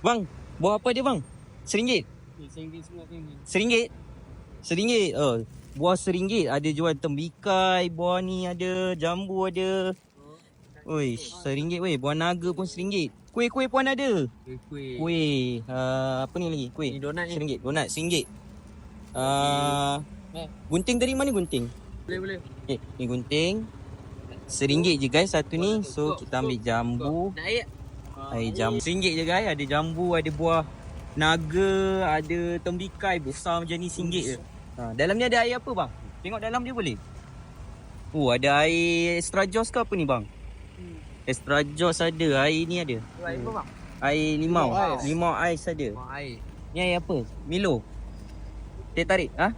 Bang, buah apa dia bang? Seringgit? Seringgit semua. Seringgit? Seringgit? Oh, buah seringgit. Ada jual tembikai, buah ni ada, jambu ada. Oi, seringgit weh. Buah naga pun seringgit. Kuih-kuih pun ada. Kuih. Kuih. Uh, apa ni lagi? Kuih. Ni donat ni. Seringgit. Donat seringgit. Uh, Eh. gunting tadi mana gunting? Boleh boleh. Okay, ni gunting. Seringgit je guys satu ni. So kita ambil jambu. Nak air? Air jambu. Seringgit je guys. Ada jambu, ada buah naga, ada tembikai besar macam ni singgit je. Ha, dalam ni ada air apa bang? Tengok dalam dia boleh? Oh, ada air extra joss ke apa ni bang? Extra joss ada, air ni ada. Air apa bang? Air limau. Limau ais. Limau ais ada. Oh, air. Ni air apa? Milo. Teh tarik. Ha?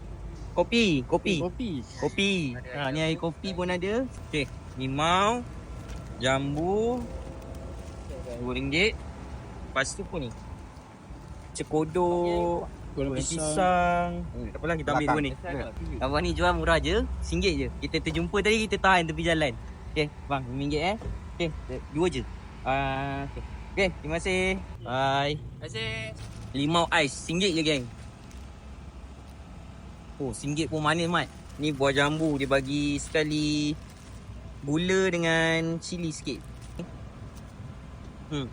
Kopi, kopi. Kopi. Kopi. Ha, ni air kopi pun ada. Okey, limau, jambu, RM2. Lepas tu pun ni. Cekodok, Gula kulit pisang. Hmm, tak apalah kita ambil dua ni. Abang ni jual murah je, RM1 je. Kita terjumpa tadi kita tahan tepi jalan. Okey, bang, RM1 eh. Okey, dua je. Ah, okey. Okey, terima kasih. Bye. Terima kasih. Limau ais, RM1 je geng. Oh, RM1 pun manis mat. Ni buah jambu dia bagi sekali gula dengan cili sikit. Hmm.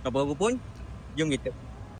Apa-apa pun, jom kita.